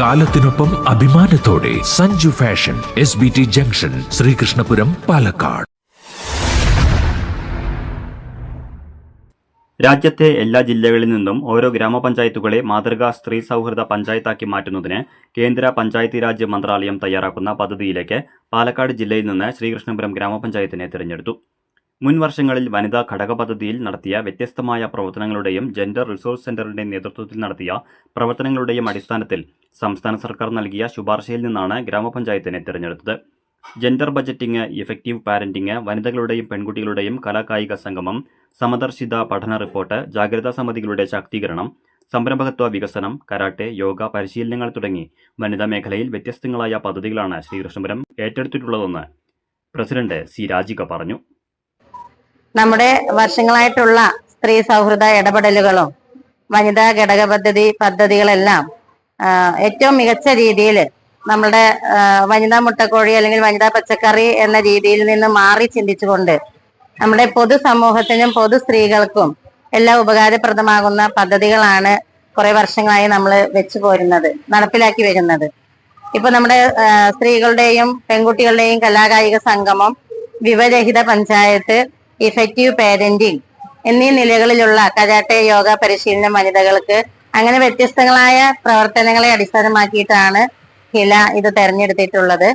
കാലത്തിനൊപ്പം അഭിമാനത്തോടെ Sanju fashion S B T junction Sreekrishnapuram Palakkad. രാജ്യത്തെ എല്ലാ ജില്ലകളിൽ നിന്നും ഓരോ ഗ്രാമപഞ്ചായത്തുകളെ മാതൃകാ സ്ത്രീ സൗഹൃദ പഞ്ചായത്താക്കി മാറ്റുന്നതിന് കേന്ദ്ര പഞ്ചായത്തി രാജ് മന്ത്രാലയം തയ്യാറാക്കുന്ന പദ്ധതിയിലേക്ക് പാലക്കാട് ജില്ലയിൽ നിന്ന് ശ്രീകൃഷ്ണപുരം ഗ്രാമപഞ്ചായത്തിനെ തിരഞ്ഞെടുത്തു. മുൻ വർഷങ്ങളിൽ വനിതാ ഘടക പദ്ധതിയിൽ നടത്തിയ വ്യത്യസ്തമായ പ്രവർത്തനങ്ങളുടെയും ജെൻഡർ റിസോഴ്സ് സെന്ററിന്റെ നേതൃത്വത്തിൽ നടത്തിയ പ്രവർത്തനങ്ങളുടെയും അടിസ്ഥാനത്തിൽ സംസ്ഥാന സർക്കാർ നൽകിയ ശുപാർശയിൽ നിന്നാണ് ഗ്രാമപഞ്ചായത്തിനെ തിരഞ്ഞെടുത്തത്. ജെൻഡർ ബജറ്റിംഗ് ഇഫക്റ്റീവ് പാരന്റിംഗ് വനിതകളുടെയും പെൺകുട്ടികളുടെയും കലാകായിക സംഗമം സമദർശിത പഠന റിപ്പോർട്ട് ജാഗ്രതാ സമിതികളുടെ ശാക്തീകരണം സംരംഭകത്വ വികസനം കരാട്ടെ യോഗ പരിശീലനങ്ങൾ തുടങ്ങി വനിതാ മേഖലയിൽ വ്യത്യസ്തങ്ങളായ പദ്ധതികളാണ് ശ്രീകൃഷ്ണപുരം ഏറ്റെടുത്തിട്ടുള്ളതെന്ന് പ്രസിഡന്റ് സി രാജിക പറഞ്ഞു. നമ്മുടെ വർഷങ്ങളായിട്ടുള്ള സ്ത്രീ സൗഹൃദ ഇടപെടലുകളും വനിതാ ഘടക പദ്ധതി പദ്ധതികളെല്ലാം ഏറ്റവും മികച്ച രീതിയിൽ നമ്മുടെ വനിതാ മുട്ടക്കോഴി അല്ലെങ്കിൽ വനിതാ പച്ചക്കറി എന്ന രീതിയിൽ നിന്ന് മാറി ചിന്തിച്ചുകൊണ്ട് നമ്മുടെ പൊതു സമൂഹത്തിനും പൊതു സ്ത്രീകൾക്കും എല്ലാം ഉപകാരപ്രദമാകുന്ന പദ്ധതികളാണ് കുറെ വർഷങ്ങളായി നമ്മൾ വെച്ചു പോരുന്നത് നടപ്പിലാക്കി വരുന്നത്. ഇപ്പൊ നമ്മുടെ സ്ത്രീകളുടെയും പെൺകുട്ടികളുടെയും കലാകായിക സംഗമം വിവരഹിത പഞ്ചായത്ത് ഇഫക്റ്റീവ് പേരന്റിങ് എന്നീ നിലകളിലുള്ള കരാട്ടെ യോഗ പരിശീലനം വനിതകൾക്ക് അങ്ങനെ വ്യത്യസ്തങ്ങളായ പ്രവർത്തനങ്ങളെ അടിസ്ഥാനമാക്കിയിട്ടാണ് ഹില ഇത് തെരഞ്ഞെടുത്തിട്ടുള്ളത്.